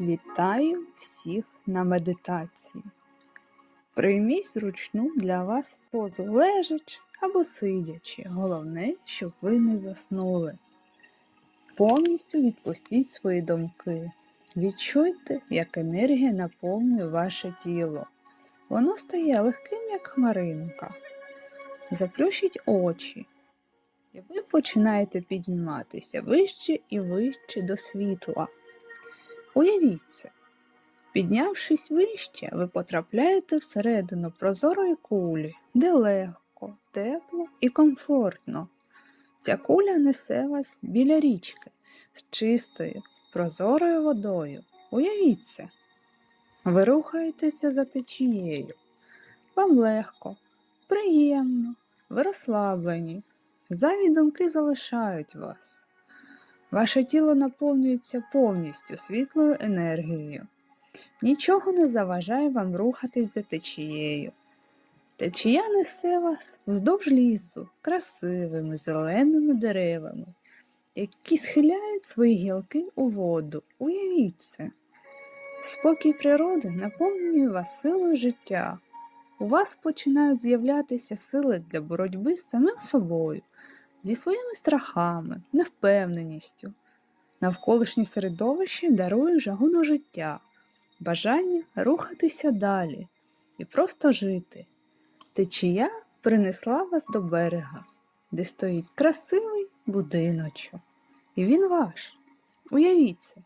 Вітаю всіх на медитації. Прийміть зручну для вас позу лежачи або сидячи. Головне, щоб ви не заснули. Повністю відпустіть свої думки. Відчуйте, як енергія наповнює ваше тіло. Воно стає легким, як хмаринка. Заплющіть очі. І ви починаєте підніматися вище і вище до світла. Уявіть це. Піднявшись вище, ви потрапляєте всередину прозорої кулі, де легко, тепло і комфортно. Ця куля несе вас біля річки з чистою, прозорою водою. Уявіть це. Ви рухаєтеся за течією. Вам легко, приємно, ви розслаблені. Зайві думки залишають вас. Ваше тіло наповнюється повністю світлою енергією. Нічого не заважає вам рухатись за течією. Течія несе вас вздовж лісу з красивими зеленими деревами, які схиляють свої гілки у воду. Уявіть це. Спокій природи наповнює вас силою життя. У вас починають з'являтися сили для боротьби з самим собою, зі своїми страхами, невпевненістю. Навколишнє середовище дарує жагу до життя, бажання рухатися далі і просто жити. Течія принесла вас до берега, де стоїть красивий будиночок. І він ваш. Уявіть це.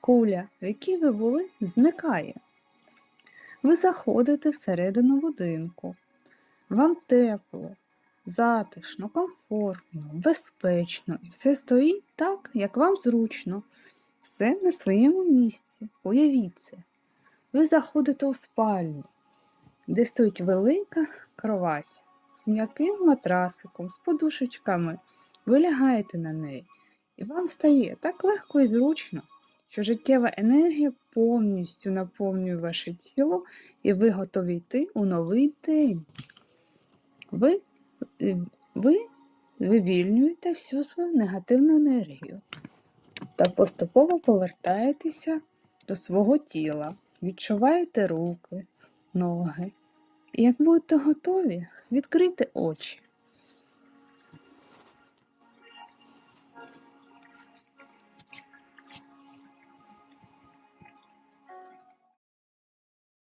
Куля, в якій ви були, зникає. Ви заходите всередину будинку. Вам тепло, затишно, комфортно, безпечно. Все стоїть так, як вам зручно. Все на своєму місці. Уявіть це. Ви заходите у спальню, де стоїть велика кровать з м'яким матрасиком, з подушечками. Ви лягаєте на неї, і вам стає так легко і зручно, що життєва енергія повністю наповнює ваше тіло, і ви готові йти у новий день. Ви, ви вивільнюєте всю свою негативну енергію та поступово повертаєтеся до свого тіла, відчуваєте руки, ноги. І як будете готові, відкрийте очі.